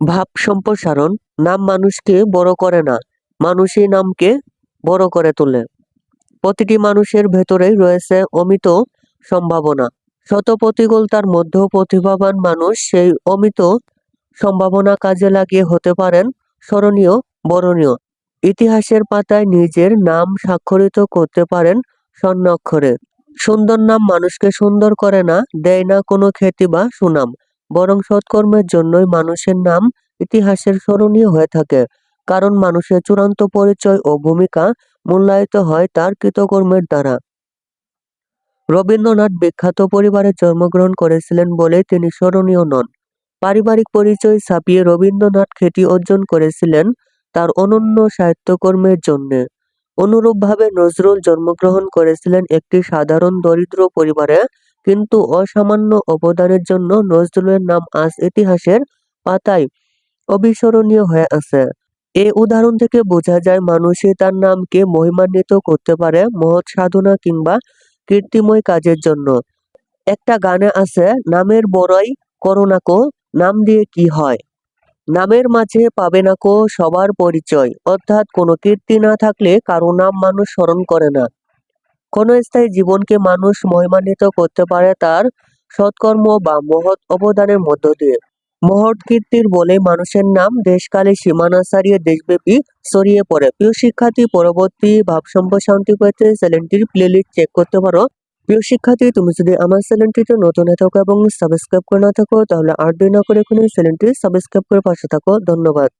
ভাব সম্প্রসারণ, নাম মানুষকে বড় করে না, মানুষই নামকে বড় করে তোলে। প্রতিটি মানুষের ভেতরেই রয়েছে অমিত সম্ভাবনা। শত প্রতিকূলতার মধ্যেও প্রতিভাবান মানুষ সেই অমিত সম্ভাবনা কাজে লাগিয়ে হতে পারেন স্মরণীয়, বরণীয়। ইতিহাসের পাতায় নিজের নাম স্বাক্ষরিত করতে পারেন স্বর্ণাক্ষরে। সুন্দর নাম মানুষকে সুন্দর করে না, দেয় না কোনো খ্যাতি বা সুনাম। বরং সৎকর্মের জন্যই মানুষের নাম ইতিহাসের স্মরণীয় হয়ে থাকে। কারণ মানুষের চূড়ান্ত পরিচয় ও ভূমিকা মূল্যায়িত হয় তার কৃতকর্মের দ্বারা। রবীন্দ্রনাথ বিখ্যাত পরিবারে জন্মগ্রহণ করেছিলেন বলে তিনি স্মরণীয় নন। পারিবারিক পরিচয় ছাপিয়ে রবীন্দ্রনাথ খ্যাতি অর্জন করেছিলেন তার অনন্য সাহিত্যকর্মের জন্যে। অনুরূপভাবে নজরুল জন্মগ্রহণ করেছিলেন একটি সাধারণ দরিদ্র পরিবারে কিন্তু অসামান্য অবদানের জন্য নজরুলের নাম আজ ইতিহাসের পাতায় অবিস্মরণীয় হয়ে আছে। এই উদাহরণ থেকে বোঝা যায় মানুষই তার নামকে মহিমান্বিত করতে পারে মহৎ সাধনা কিংবা কীর্তিময় কাজের জন্য। একটা গানে আছে, নামের বড়াই করোনাকো নাম দিয়ে কি হয়? নামের মাঝে পাবে না কো সবার পরিচয়। অর্থাৎ কোনো কীর্তি না থাকলে কারও নাম মানুষ স্মরণ করে না। কোনো স্থায়ী জীবনকে মানুষ মহিমান্বিত করতে পারে তার সৎকর্ম বা মহৎ অবদানের মধ্য দিয়ে। মহৎ কীর্তির বলে মানুষের নাম দেশকালে সীমানা ছাড়িয়ে দেশব্যাপী ছড়িয়ে পড়ে। প্রিয় শিক্ষার্থী, পরবর্তী ভাব সম্প্রশান্তি পেতে চ্যানেলটির প্লেলিস্ট চেক করতে পারো। প্রিয় শিক্ষার্থী, তুমি যদি আমার চ্যানেলটিতে নতুন হয়ে থাকো এবং সাবস্ক্রাইব করে না থাকো, তাহলে আর দেরি না করে এখনই চ্যানেলটি সাবস্ক্রাইব করে পাশে থাকো। ধন্যবাদ।